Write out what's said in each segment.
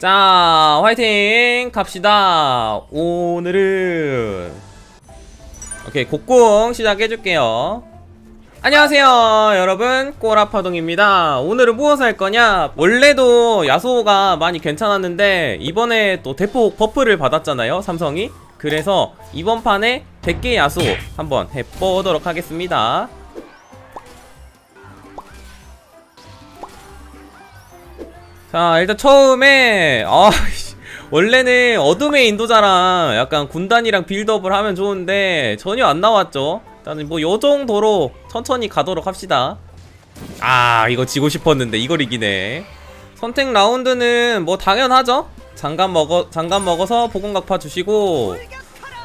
자, 화이팅! 갑시다. 오늘은. 오케이, 곡궁 시작해줄게요. 안녕하세요, 여러분. 꼬라파동입니다. 오늘은 무엇을 할 거냐? 원래도 야소가 많이 괜찮았는데, 이번에 또 대폭 버프를 받았잖아요, 삼성이. 그래서 이번 판에 100개 야소 한번 해보도록 하겠습니다. 자 일단 처음에 아 씨, 원래는 어둠의 인도자랑 약간 군단이랑 빌드업을 하면 좋은데 전혀 안 나왔죠. 일단은 뭐 요정도로 천천히 가도록 합시다. 아 이거 지고 싶었는데 이걸 이기네. 선택 라운드는 뭐 당연하죠. 장갑 먹어 장갑 먹어서 보건각파 주시고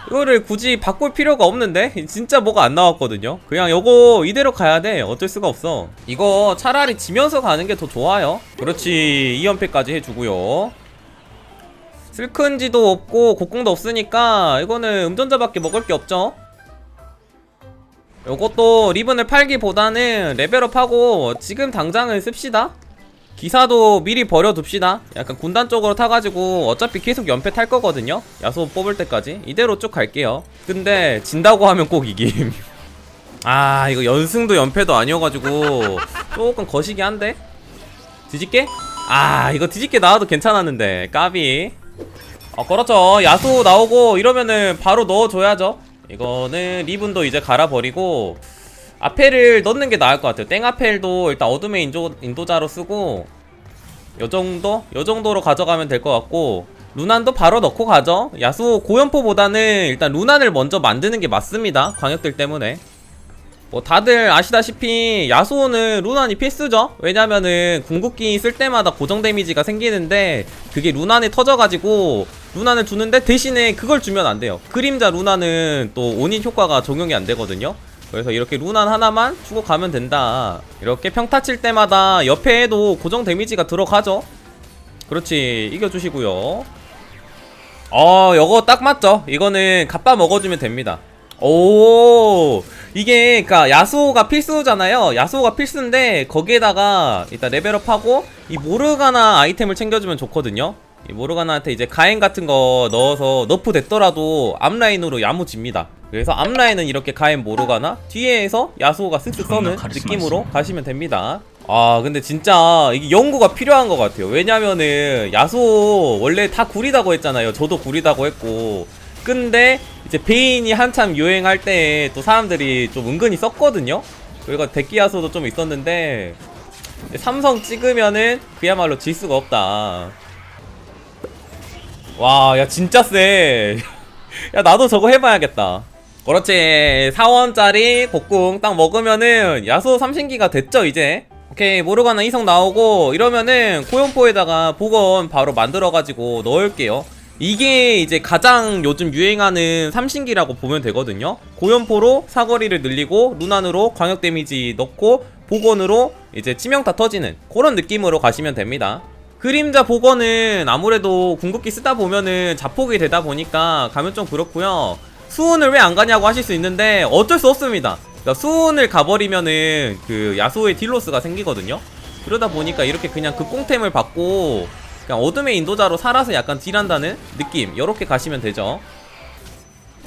이거를 굳이 바꿀 필요가 없는데? 진짜 뭐가 안 나왔거든요. 그냥 요거 이대로 가야 돼. 어쩔 수가 없어. 이거 차라리 지면서 가는 게 더 좋아요. 그렇지. 2연패까지 해주고요. 슬큰지도 없고 곡궁도 없으니까 이거는 음전자밖에 먹을 게 없죠. 요것도 리븐을 팔기보다는 레벨업하고 지금 당장은 씁시다 기사도 미리 버려둡시다. 약간 군단 쪽으로 타가지고 어차피 계속 연패 탈 거거든요. 야소 뽑을 때까지. 이대로 쭉 갈게요. 근데 진다고 하면 꼭 이김. 아 이거 연승도 연패도 아니어가지고 조금 거시기 한데? 뒤집게? 아 이거 뒤집게 나와도 괜찮았는데. 까비. 어 그렇죠. 야소 나오고 이러면은 바로 넣어줘야죠. 이거는 리븐도 이제 갈아버리고 아펠을 넣는 게 나을 것 같아요. 땡아펠도 일단 어둠의 인도, 인도자로 쓰고 요 정도? 요 정도로 가져가면 될 것 같고 루난도 바로 넣고 가죠. 야수 고연포보다는 일단 루난을 먼저 만드는 게 맞습니다. 광역들 때문에. 뭐 다들 아시다시피 야수는 루난이 필수죠. 왜냐면은 궁극기 쓸 때마다 고정 데미지가 생기는데 그게 루난에 터져가지고 루난을 주는데 대신에 그걸 주면 안 돼요. 그림자 루난은 또 온인 효과가 적용이 안 되거든요 그래서 이렇게 루난 하나만 주고 가면 된다. 이렇게 평타 칠 때마다 옆에도 고정 데미지가 들어가죠. 그렇지 이겨주시고요. 어 요거 딱 맞죠? 이거는 갑바 먹어주면 됩니다. 오 이게 그니까 야수가 필수잖아요. 야수가 필수인데 거기에다가 일단 레벨업하고 이 모르가나 아이템을 챙겨주면 좋거든요. 이 모르가나한테 이제 가행 같은 거 넣어서 너프 됐더라도 앞라인으로 야무집니다 그래서 앞라인은 이렇게 가행 모르가나 뒤에서 야수가 쓱쓱 써는 느낌으로 가시면 됩니다. 아 근데 진짜 이게 연구가 필요한 것 같아요. 왜냐면은 야수 원래 다 구리다고 했잖아요. 저도 구리다고 했고. 근데 이제 베인이 한참 유행할 때 또 사람들이 좀 은근히 썼거든요. 그리고 데끼 야수도 좀 있었는데 삼성 찍으면은 그야말로 질 수가 없다. 와, 야, 진짜 쎄. 야, 나도 저거 해봐야겠다. 그렇지. 4원짜리 곡궁 딱 먹으면은 야수 삼신기가 됐죠, 이제. 오케이, 모르가나 이성 나오고, 이러면은 고연포에다가 복원 바로 만들어가지고 넣을게요. 이게 이제 가장 요즘 유행하는 삼신기라고 보면 되거든요. 고연포로 사거리를 늘리고, 루난으로 광역 데미지 넣고, 복원으로 이제 치명타 터지는 그런 느낌으로 가시면 됩니다. 그림자 복원은 아무래도 궁극기 쓰다 보면은 자폭이 되다 보니까 가면 좀 그렇고요 수은을 왜 안 가냐고 하실 수 있는데 어쩔 수 없습니다. 그러니까 수은을 가버리면은 그 야소의 딜로스가 생기거든요. 그러다 보니까 이렇게 그냥 극공템을 받고 그냥 어둠의 인도자로 살아서 약간 딜한다는 느낌. 이렇게 가시면 되죠.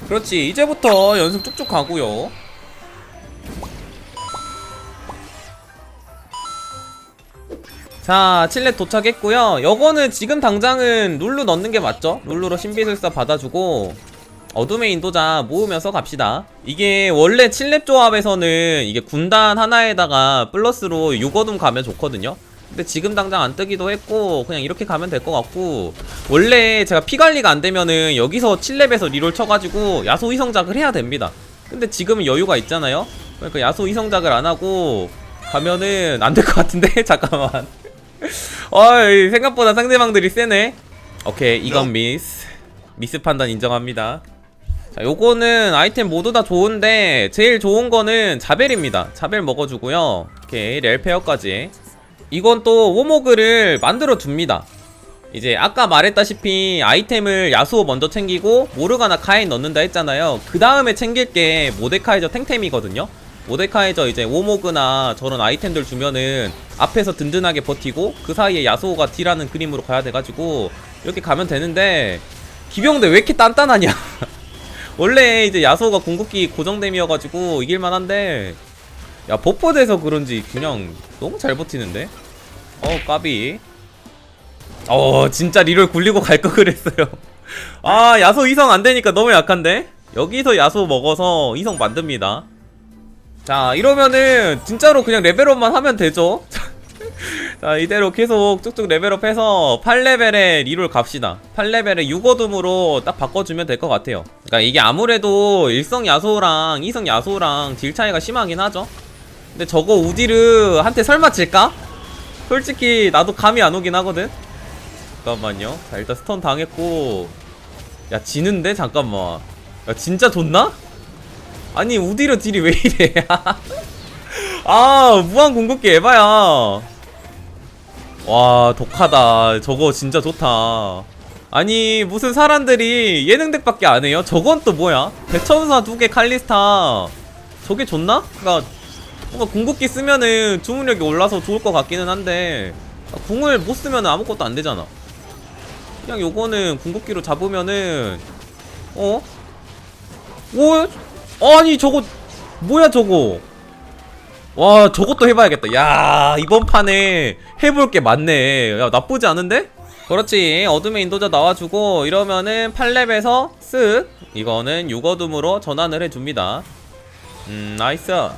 그렇지. 이제부터 연습 쭉쭉 가고요. 자, 칠렛 도착했고요. 요거는 지금 당장은 룰루 넣는 게 맞죠? 룰루로 신비술사 받아주고 어둠의 인도자 모으면서 갑시다. 이게 원래 칠렙 조합에서는 이게 군단 하나에다가 플러스로 6어둠 가면 좋거든요. 근데 지금 당장 안 뜨기도 했고 그냥 이렇게 가면 될 것 같고 원래 제가 피 관리가 안 되면은 여기서 7렙에서 리롤 쳐가지고 야소 이성작을 해야 됩니다. 근데 지금은 여유가 있잖아요. 그러니까 야소 이성작을 안 하고 가면은 안 될 것 같은데 잠깐만. 어이 생각보다 상대방들이 세네 오케이 이건 미스 미스 판단 인정합니다 자 요거는 아이템 모두 다 좋은데 제일 좋은 거는 자벨입니다. 자벨 먹어주고요. 오케이 렐페어까지. 이건 또 워모그를 만들어 줍니다. 이제 아까 말했다시피 아이템을 야수호 먼저 챙기고 모르가나 카인 넣는다 했잖아요. 그 다음에 챙길 게 모데카이저 탱템이거든요. 모데카이저 이제 오모그나 저런 아이템들 주면은 앞에서 든든하게 버티고 그 사이에 야소가 딜하는 그림으로 가야 돼가지고 이렇게 가면 되는데 기병대 왜 이렇게 단단하냐 원래 이제 야소가 궁극기 고정됨이어가지고 이길만 한데 야 버퍼돼서 그런지 그냥 너무 잘 버티는데? 어 까비. 어 진짜 리롤 굴리고 갈 거 그랬어요. 아 야소 이성 안 되니까 너무 약한데? 여기서 야소 먹어서 이성 만듭니다. 자 이러면은 진짜로 그냥 레벨업만 하면 되죠 자 이대로 계속 쭉쭉 레벨업해서 8레벨에 리롤 갑시다. 8레벨에 6어둠으로 딱 바꿔주면 될 것 같아요. 그러니까 이게 아무래도 일성 야소랑 이성 야소랑 딜 차이가 심하긴 하죠. 근데 저거 우디르 한테 설마 질까? 솔직히 나도 감이 안 오긴 하거든. 잠깐만요. 자 일단 스턴 당했고. 야 지는데? 잠깐만. 야 진짜 좋나? 아니 우디르 딜이 왜 이래? 아 무한 궁극기 에바야 와 독하다 저거 진짜 좋다 아니 무슨 사람들이 예능 덱밖에 안 해요? 저건 또 뭐야? 대천사 두 개 칼리스타 저게 좋나? 그니까 뭔가 궁극기 쓰면은 주문력이 올라서 좋을 것 같기는 한데 아, 궁을 못 쓰면 아무것도 안 되잖아 그냥 요거는 궁극기로 잡으면은 어? 오? 아니 저거 뭐야 저거 와 저것도 해봐야겠다. 야 이번 판에 해볼 게 많네. 야 나쁘지 않은데? 그렇지. 어둠의 인도자 나와주고 이러면은 8렙에서 쓱 이거는 6어둠으로 전환을 해줍니다. 음 나이스. 자,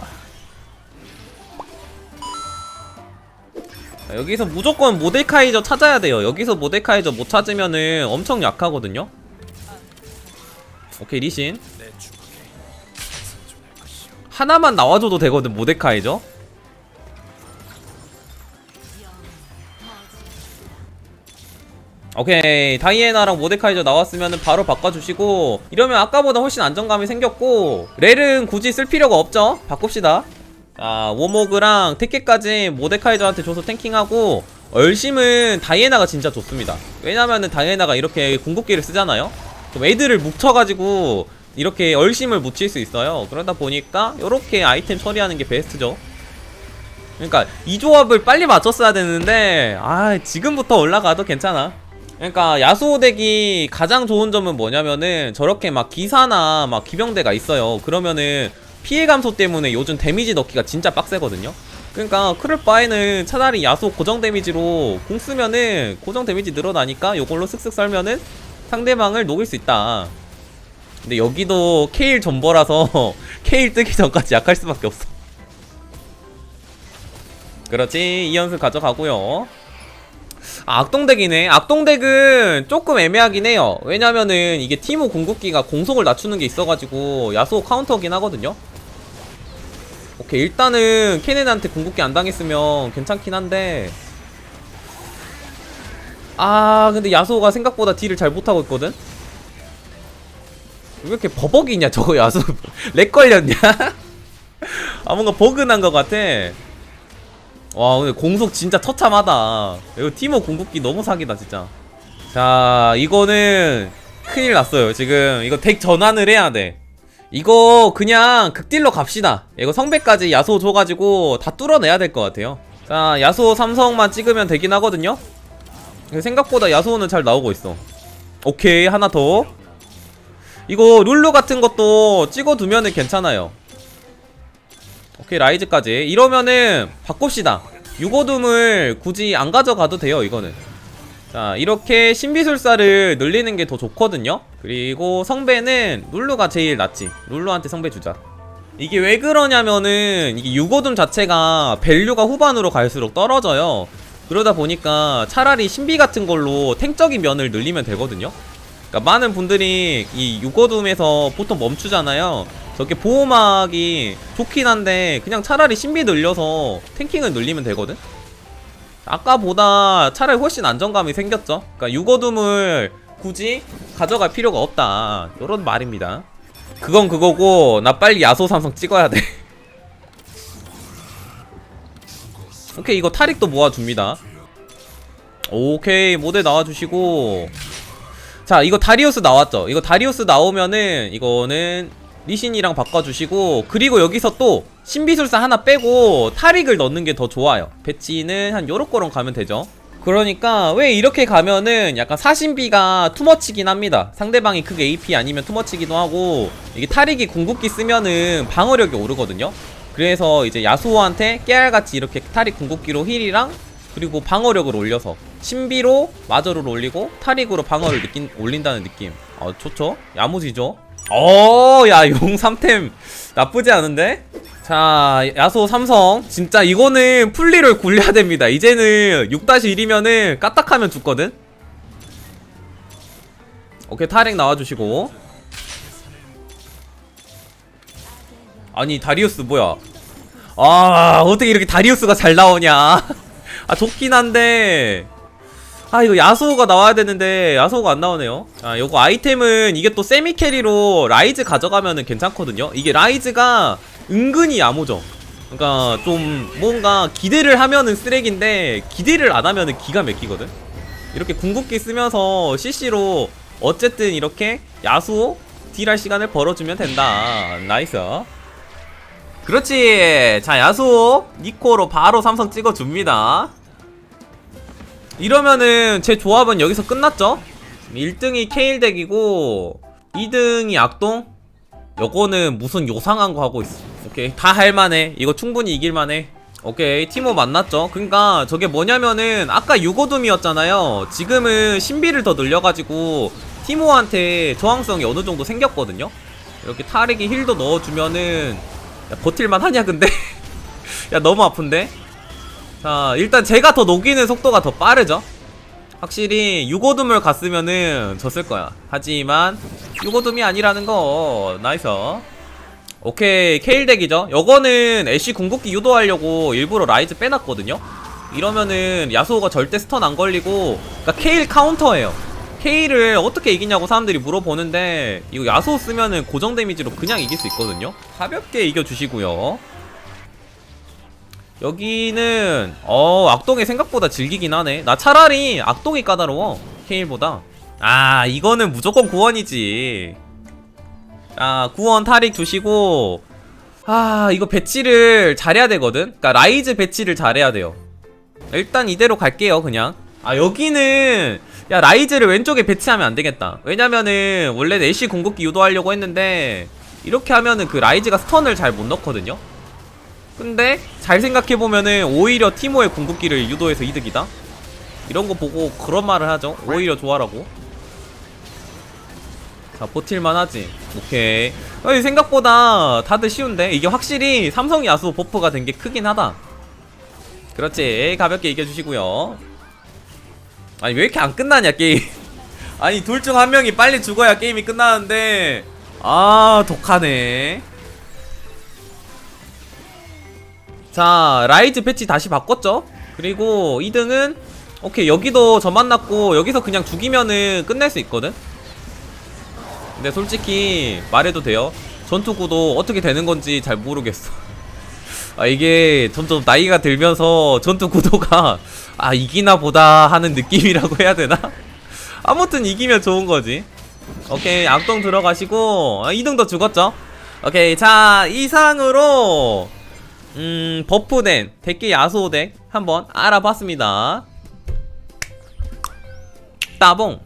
여기서 무조건 모데카이저 찾아야 돼요. 여기서 모데카이저 못 찾으면은 엄청 약하거든요. 오케이 리신 하나만 나와줘도 되거든 모데카이저. 오케이 다이애나랑 모데카이저 나왔으면 바로 바꿔주시고 이러면 아까보다 훨씬 안정감이 생겼고 렐은 굳이 쓸 필요가 없죠? 바꿉시다. 자 워모그랑 테케까지 모데카이저한테 줘서 탱킹하고 얼심은 다이애나가 진짜 좋습니다. 왜냐면은 다이애나가 이렇게 궁극기를 쓰잖아요? 그럼 애들을 뭉쳐가지고 이렇게 얼심을 묻힐 수 있어요. 그러다 보니까 이렇게 아이템 처리하는 게 베스트죠. 그러니까 이 조합을 빨리 맞췄어야 되는데 아 지금부터 올라가도 괜찮아. 그러니까 야수호 덱이 가장 좋은 점은 뭐냐면은 저렇게 막 기사나 막 기병대가 있어요. 그러면은 피해 감소 때문에 요즘 데미지 넣기가 진짜 빡세거든요. 그러니까 그럴 바에는 차라리 야수 고정 데미지로 공 쓰면은 고정 데미지 늘어나니까 요걸로 쓱쓱 썰면은 상대방을 녹일 수 있다 근데 여기도 케일 존버라서 케일 뜨기 전까지 약할 수밖에 없어. 그렇지 이 연승 가져가고요. 아, 악동덱이네. 악동덱은 조금 애매하긴 해요. 왜냐면은 이게 티모 궁극기가 공속을 낮추는 게 있어가지고 야소 카운터긴 하거든요. 오케이 일단은 케넨한테 궁극기 안 당했으면 괜찮긴 한데. 아 근데 야소가 생각보다 딜을 잘 못하고 있거든 왜 이렇게 버벅이냐 저거 야수. 렉 걸렸냐? 아 뭔가 버그난 것 같아. 와 근데 공속 진짜 처참하다. 이거 티모 궁극기 너무 사기다 진짜. 자 이거는 큰일 났어요. 지금 이거 덱 전환을 해야 돼. 이거 그냥 극딜로 갑시다. 이거 성배까지 야소 줘가지고 다 뚫어내야 될 것 같아요. 자 야소 삼성만 찍으면 되긴 하거든요. 생각보다 야소는 잘 나오고 있어. 오케이 하나 더 이거 룰루 같은 것도 찍어두면은 괜찮아요. 오케이 라이즈까지. 이러면은 바꿉시다. 유고둠을 굳이 안 가져가도 돼요 이거는. 자 이렇게 신비술사를 늘리는 게 더 좋거든요. 그리고 성배는 룰루가 제일 낫지. 룰루한테 성배 주자. 이게 왜 그러냐면은 이게 유고둠 자체가 밸류가 후반으로 갈수록 떨어져요. 그러다 보니까 차라리 신비 같은 걸로 탱적인 면을 늘리면 되거든요 그러니까 많은 분들이 이 유고둠에서 보통 멈추잖아요. 저게 보호막이 좋긴 한데 그냥 차라리 신비 늘려서 탱킹을 늘리면 되거든? 아까보다 차라리 훨씬 안정감이 생겼죠? 그러니까 유거둠을 굳이 가져갈 필요가 없다. 요런 말입니다. 그건 그거고 나 빨리 야소 삼성 찍어야 돼. 오케이 이거 타릭도 모아줍니다. 오케이 모델 나와주시고 자 이거 다리우스 나왔죠? 이거 다리우스 나오면은 이거는 리신이랑 바꿔주시고 그리고 여기서 또 신비술사 하나 빼고 타릭을 넣는 게 더 좋아요. 배치는 한 요렇게로 가면 되죠? 그러니까 왜 이렇게 가면은 약간 사신비가 투머치긴 합니다. 상대방이 크게 AP 아니면 투머치기도 하고 이게 타릭이 궁극기 쓰면은 방어력이 오르거든요? 그래서 이제 야수호한테 깨알같이 이렇게 타릭 궁극기로 힐이랑 그리고 방어력을 올려서 신비로 마저를 올리고 타릭으로 방어를 느낀, 올린다는 느낌. 어 좋죠? 야무지죠? 어야 용 3템 나쁘지 않은데? 자 야소 삼성. 진짜 이거는 풀리를 굴려야 됩니다. 이제는 6-1이면은 까딱하면 죽거든? 오케이 타릭 나와주시고. 아니 다리우스 뭐야? 아 어떻게 이렇게 다리우스가 잘 나오냐? 아 좋긴 한데 아 이거 야소가 나와야 되는데 야소가 안 나오네요. 아 요거 아이템은 이게 또 세미 캐리로 라이즈 가져가면은 괜찮거든요. 이게 라이즈가 은근히 야무져 그러니까 좀 뭔가 기대를 하면은 쓰레기인데 기대를 안 하면은 기가 막히거든. 이렇게 궁극기 쓰면서 CC로 어쨌든 이렇게 야수 딜할 시간을 벌어주면 된다. 나이스. 그렇지. 자 야수 니코로 바로 삼성 찍어줍니다 이러면은 제 조합은 여기서 끝났죠? 1등이 케일 덱이고 2등이 악동? 요거는 무슨 요상한 거 하고 있어. 오케이. 다 할만해. 이거 충분히 이길만해. 오케이. 티모 만났죠? 그니까 저게 뭐냐면은 아까 유고둠이었잖아요. 지금은 신비를 더 늘려가지고 티모한테 저항성이 어느 정도 생겼거든요? 이렇게 타릭이 힐도 넣어주면은 야 버틸만 하냐 근데? 야 너무 아픈데 자 일단 제가 더 녹이는 속도가 더 빠르죠? 확실히 유고둠을 갔으면은 졌을 거야. 하지만 유고둠이 아니라는 거 나이스. 오케이 케일 덱이죠? 요거는 애쉬 궁극기 유도하려고 일부러 라이즈 빼놨거든요? 이러면은 야수호가 절대 스턴 안 걸리고 그니까 케일 카운터예요. 케일을 어떻게 이기냐고 사람들이 물어보는데 이거 야수호 쓰면은 고정 데미지로 그냥 이길 수 있거든요? 가볍게 이겨주시고요 여기는 어 악동이 생각보다 질기긴 하네. 나 차라리 악동이 까다로워 케일보다. 아 이거는 무조건 구원이지. 아 구원 타릭 두시고 아 이거 배치를 잘해야 되거든? 그니까 라이즈 배치를 잘해야 돼요. 일단 이대로 갈게요 그냥. 아 여기는 야 라이즈를 왼쪽에 배치하면 안 되겠다. 왜냐면은 원래 애쉬 궁극기 유도하려고 했는데 이렇게 하면은 그 라이즈가 스턴을 잘 못 넣거든요 근데 잘 생각해보면은 오히려 티모의 궁극기를 유도해서 이득이다? 이런 거 보고 그런 말을 하죠. 오히려 좋아라고. 자 버틸만 하지. 오케이. 어이, 생각보다 다들 쉬운데? 이게 확실히 삼성 야수 버프가 된 게 크긴 하다. 그렇지. 가볍게 이겨주시고요. 아니 왜 이렇게 안 끝나냐 게임. 아니 둘 중 한 명이 빨리 죽어야 게임이 끝나는데. 아 독하네 자 라이즈 패치 다시 바꿨죠? 그리고 2등은 오케이 여기도 저 만났고 여기서 그냥 죽이면은 끝낼 수 있거든? 근데 솔직히 말해도 돼요. 전투 구도 어떻게 되는 건지 잘 모르겠어. 아 이게 점점 나이가 들면서 전투 구도가 아 이기나 보다 하는 느낌이라고 해야 되나? 아무튼 이기면 좋은 거지. 오케이 악동 들어가시고 아, 2등도 죽었죠? 오케이 자 이상으로 음 버프된 대기 야수덱 한번 알아봤습니다. 따봉